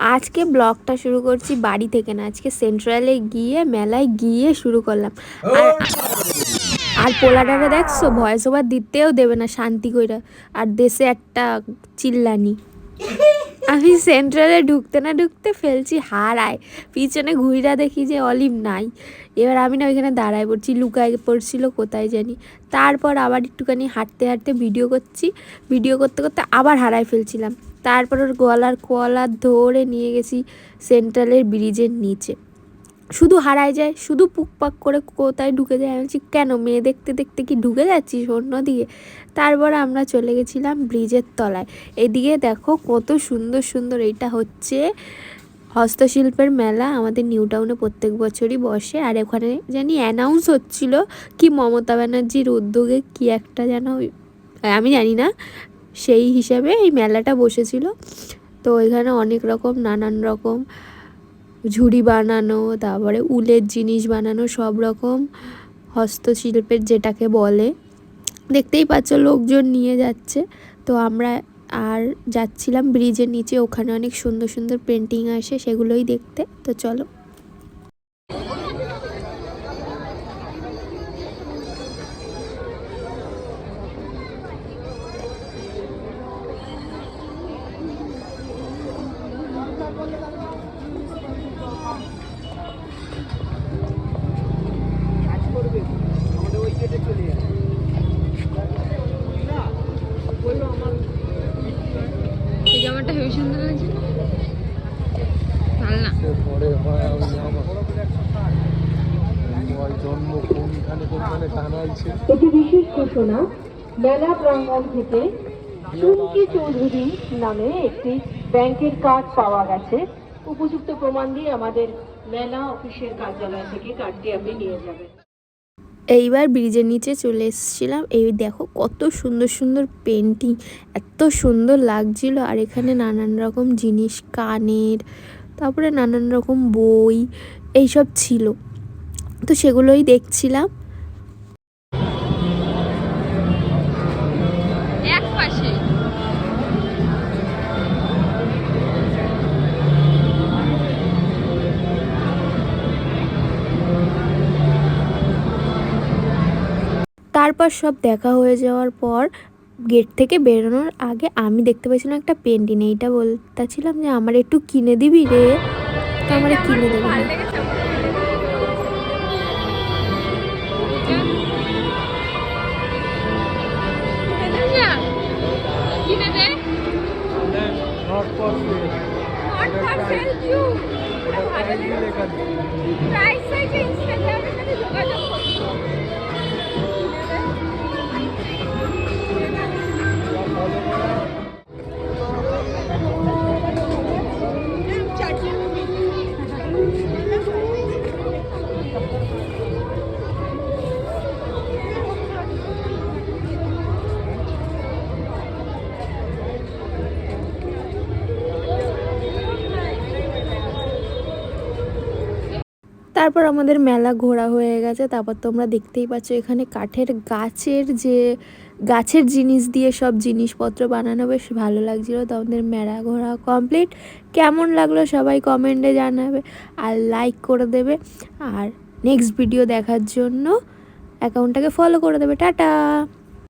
আজকে ব্লগটা শুরু করছি বাড়ি থেকে না আজকে সেন্ট্রালে গিয়ে মেলায় গিয়ে শুরু করলাম। আর আর পোলাটারে দেখছ? ভয়েস ওভার দিতেও দেবে না শান্তি কইরা। আর দেশে একটা চিল্লানি। আমি সেন্ট্রালে ঢুকতে না ঢুকতে ফেলছি হারায়। পিছনে ঘুইরা দেখি যে অলিভ নাই। এবার আমি না ওইখানে দাঁড়ায় পড়ছি লুকায় পড়ছিল কোথায় জানি। তারপর আবার একটুখানি হাঁটতে হাঁটতে ভিডিও করছি। ভিডিও করতে করতে আবার হারায় ফেলছিলাম। তারপর ওর গলার কলার ধরে নিয়ে গেছি সেন্ট্রালের ব্রিজের নিচে। শুধু হারায় যায়, শুধু পুকপাক করে কোথায় ঢুকে যায় আমি বলছি, কেন মেয়ে দেখতে দেখতে কি ঢুকে যাচ্ছিস অন্য অন্যদিকে তারপর আমরা চলে গেছিলাম ব্রিজের তলায়। এদিকে দেখো কত সুন্দর সুন্দর এইটা হচ্ছে হস্তশিল্পের মেলা। আমাদের নিউ টাউনে প্রত্যেক বছরই বসে। আর ওখানে জানি অ্যানাউন্স হচ্ছিল কি মমতা ব্যানার্জির উদ্যোগে কি একটা যেন আমি জানি না। সেই হিসাবে এই মেলাটা বসেছিল। তো এখানে অনেক রকম, নানান রকম ঝুড়ি বানানো, তারপরে উলের জিনিস বানানো, সব রকম হস্তশিল্পের যেটাকে বলে। দেখতেই পাচ্ছ লোকজন নিয়ে যাচ্ছে। তো আমরা আর যাচ্ছিলাম ব্রিজের নিচে, ওখানে অনেক সুন্দর সুন্দর পেন্টিং আসে, সেগুলোই দেখতে। তো চলো। জামাটা হেবি সুন্দর লাগছে। ভালো না। জন্ম কোনখানে কোনখানে টানাইছে এটি বিশেষ ঘোষণা মেলা প্রাঙ্গণ থেকে চুমকি চৌধুরী নামে একটি ব্যাংকের কার্ড পাওয়া গেছে। উপযুক্ত প্রমাণ দিয়ে আমাদের মেলা অফিসের কার্যালয় থেকে কার্ডটি আপনি নিয়ে যাবেন। এইবার ব্রিজের নিচে চলে এসেছিলাম। এই দেখো কত সুন্দর সুন্দর পেন্টিং এত সুন্দর লাগছিল। আর এখানে নানান রকম জিনিস, কানের, তারপরে নানান রকম বই, এইসব ছিল। তো সেগুলোই দেখছিলাম। তারপর সব দেখা হয়ে যাওয়ার পর গেট থেকে বেরোনোর আগে আমি দেখতে পাচ্ছিলাম একটা পেন্টিং এইটা বলতেছিলাম যে আমার একটু কিনে দিবি রে? তো আমার কিনে দেবে না। নট ফর তারপর আমাদের মেলা ঘোরা হয়ে গেছে। তারপর তোমরা দেখতেই পাচ্ছ এখানে কাঠের গাছের যে, গাছের জিনিস দিয়ে সব জিনিসপত্র বানানো, বেশ ভালো লাগছিল। তো আমাদের মেলা ঘোরা কমপ্লিট কেমন লাগল সবাই কমেন্টে জানাবে আর লাইক করে দেবে। আর নেক্সট ভিডিও দেখার জন্য অ্যাকাউন্টটাকে ফলো করে দেবে। টাটা!